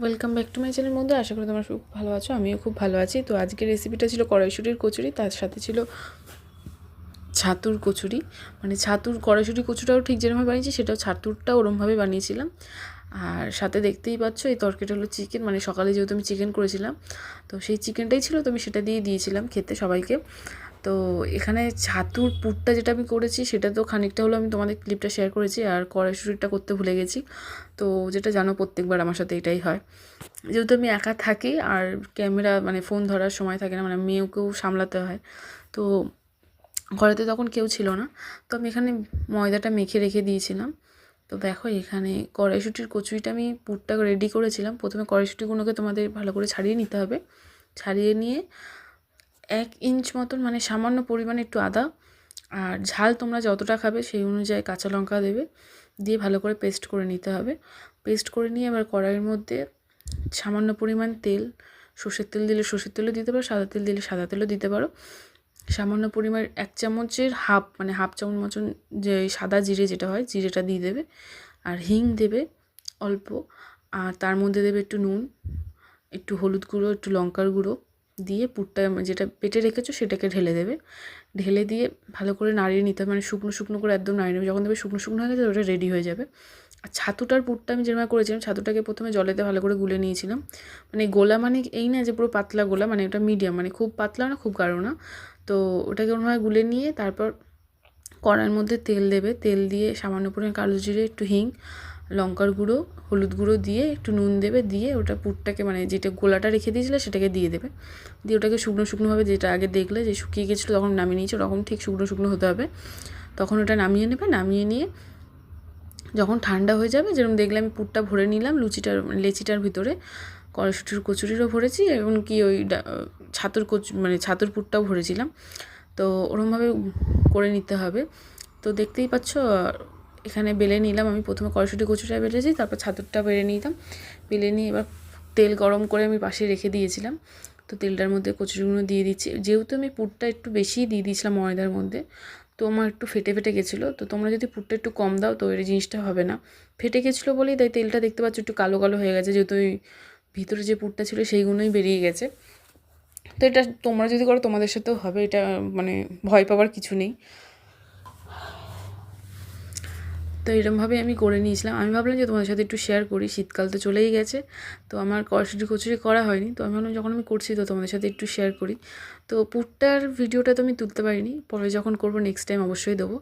Welcome back to my channel মধ্যে আশা করি তোমরা খুব ভালো আছো, আমিও খুব ভালো আছি। তো আজকের রেসিপিটা ছিল কড়াইশুটির কচুরি, তার সাথে ছিল ছাতুর কচুরি। মানে ছাতুর কড়াইশুটি কচুটাও ঠিক যেরকমভাবে বানিয়েছি, সেটাও ছাতুরটাও ওরমভাবে বানিয়েছিলাম। আর সাথে দেখতেই পাচ্ছ, এই তরকারিটা হলো চিকেন মানে সকালে যেহেতু আমি চিকেন করেছিলাম, তো সেই চিকেনটাই ছিল, তো আমি সেটা দিয়ে দিয়েছিলাম খেতে সবাইকে। তো এখানে ছাতুর পুরটা যেটা আমি করেছি, সেটা তো খানিকটা হলো আমি তোমাদের ক্লিপটা শেয়ার করেছি আর কড়াইশুটিটা করতে ভুলে গেছি। তো যেটা জানো প্রত্যেকবার আমার সাথে এটাই হয়। যেহেতু আমি একা থাকি আর ক্যামেরা মানে ফোন ধরার সময় থাকে না মানে মেয়েকেও সামলাতে হয়। তো ঘরেতে তখন কেউ ছিল না। তো আমি এখানে ময়দাটা মেখে রেখে দিয়েছিলাম। তো দেখো এখানে কড়াইশুটির কচুরিটা আমি পুরটা রেডি করেছিলাম। প্রথমে কড়াইশুটিগুলোকে তোমাদের ভালো করে ছাড়িয়ে নিতে হবে। ছাড়িয়ে নিয়ে এক ইঞ্চ মতন মানে সামান্য পরিমাণে একটু আদা। আর ঝাল তোমরা যতটা খাবে সেই অনুযায়ী কাঁচা লঙ্কা দেবে। দিয়ে ভালো করে পেস্ট করে নিতে হবে। পেস্ট করে নিয়ে এবার কড়াইয়ের মধ্যে সামান্য পরিমাণ তেল, সর্ষের তেল দিলে সর্ষের তেলও দিতে পারো, সাদা তেল দিলে সাদা তেলও দিতে পারো। সামান্য পরিমাণ এক চামচের হাফ মানে হাফ চামচ মতন যে সাদা জিরে যেটা হয়, জিরেটা দিয়ে দেবে। আর হিং দেবে অল্প। আর তার মধ্যে দেবে একটু নুন, একটু হলুদ গুঁড়ো, একটু লঙ্কার গুঁড়ো। দিয়ে পুরটা যেটা পেটে রেখেছো সেটাকে ঢেলে দেবে। ঢেলে দিয়ে ভালো করে নাড়িয়ে নিতে হবে মানে শুকনো শুকনো করে একদম নাড়িয়ে নেবে। যখন দেবে শুকনো শুকনো হয়ে গেছে, ওটা রেডি হয়ে যাবে। আর ছাতুটার পুরটা আমি যেরকম করেছিলাম, ছাতুটাকে প্রথমে জলেতে ভালো করে গুলে নিয়েছিলাম। মানে গোলা মানে এই না যে পুরো পাতলা গোলা মানে ওটা মিডিয়াম মানে খুব পাতলা না, খুব গাঢ় না। তো ওটাকে ওরকমভাবে গুলে নিয়ে তারপর কড়ার মধ্যে তেল দেবে। তেল দিয়ে সামান্য পরিমাণ কালো জিরে, একটু হিং লঙ্কার গুঁড়ো, হলুদ গুঁড়ো দিয়ে একটু নুন দেবে, দিয়ে ওটা পুরটাকে মানে যেটা গোলাটা রেখে দিয়েছিলে সেটাকে দিয়ে দেবে। দিয়ে ওটাকে শুকনো শুকনোভাবে যেটা আগে দেখলে যে শুকিয়ে গেছিল তখন নামিয়ে নিয়েছো ওরকম ঠিক শুকনো শুকনো হতে হবে। তখন ওটা নামিয়ে নেবে, নামিয়ে নিয়ে যখন ঠান্ডা হয়ে যাবে, যেরকম দেখলে আমি পুরটা ভরে নিলাম লুচিটার, লেচিটার ভিতরে, কড়াইশুটির কচুরিরও ভরেছি এমনকি ওই ছাতুর কচু মানে ছাতুর পুরটাও ভরেছিলাম। তো ওরমভাবে করে নিতে হবে। তো দেখতেই পাচ্ছ এখানে বেলে নিলাম। আমি প্রথমে কড়াইশুটি, কচুটা বেলেছি, তারপর ছাতুরটা বেলে নিতাম বেলে নিয়ে এবার তেল গরম করে আমি পাশে রেখে দিয়েছিলাম। তো তেলটার মধ্যে কচুরিগুলো দিয়ে দিচ্ছি। যেহেতু আমি পুরটা একটু বেশিই দিয়ে দিয়েছিলাম ময়দার মধ্যে, তো আমার একটু ফেটে ফেটে গেছিল। তো তোমরা যদি পুরটা একটু কম দাও, তো এই জিনিসটা হবে না। ফেটে গেছিল বলেই তাই তেলটা দেখতে পাচ্ছ একটু কালো কালো হয়ে গেছে। যেহেতু ওই ভিতরে যে পুরটা ছিল সেইগুলোই বেরিয়ে গেছে। তো এটা তোমরা যদি করো, তোমাদের সাথেও হবে। এটা মানে ভয় পাওয়ার কিছু নেই। তো এরমভাবে আমি করে নিয়েছিলাম। আমি ভাবলাম যে তোমাদের সাথে একটু শেয়ার করি। শীতকাল তো চলেই গেছে। তো আমার কড়াশুটি কচুরি করা হয়নি। তো আমি ভাবলাম যখন আমি করছি তো তোমাদের সাথে একটু শেয়ার করি। তো পুরটার ভিডিওটা তো আমি তুলতে পারিনি। পরে যখন করব নেক্সট টাইম অবশ্যই দেবো।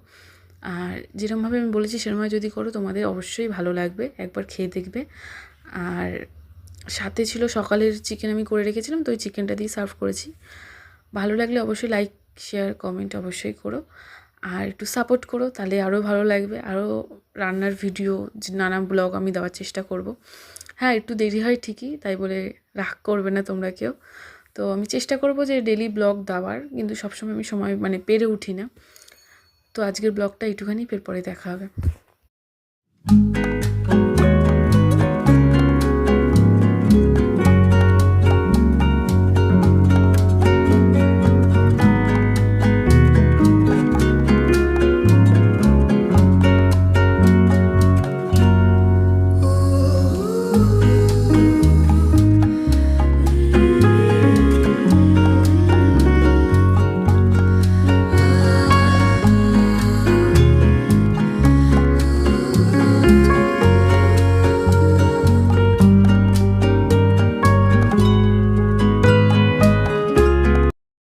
আর যেরমভাবে আমি বলেছি সেরমভাবে যদি করো তোমাদের অবশ্যই ভালো লাগবে। একবার খেয়ে দেখবে। আর সাথে ছিল সকালের চিকেন আমি করে রেখেছিলাম। তো ওই চিকেনটা দিয়ে সার্ভ করেছি। ভালো লাগলে অবশ্যই লাইক শেয়ার কমেন্ট অবশ্যই করো। আর একটু সাপোর্ট করো, তাহলে আরও ভালো লাগবে। আরও রান্নার ভিডিও যে নানা ব্লগ আমি দেওয়ার চেষ্টা করব। হ্যাঁ একটু দেরি হয় ঠিকই, তাই বলে রাগ করবে না তোমরা কেউ। তো আমি চেষ্টা করব যে ডেলি ব্লগ দেওয়ার, কিন্তু সবসময় আমি সময় মানে পেরে উঠি না। তো আজকের ব্লগটা একটুখানি এরপরে দেখা হবে।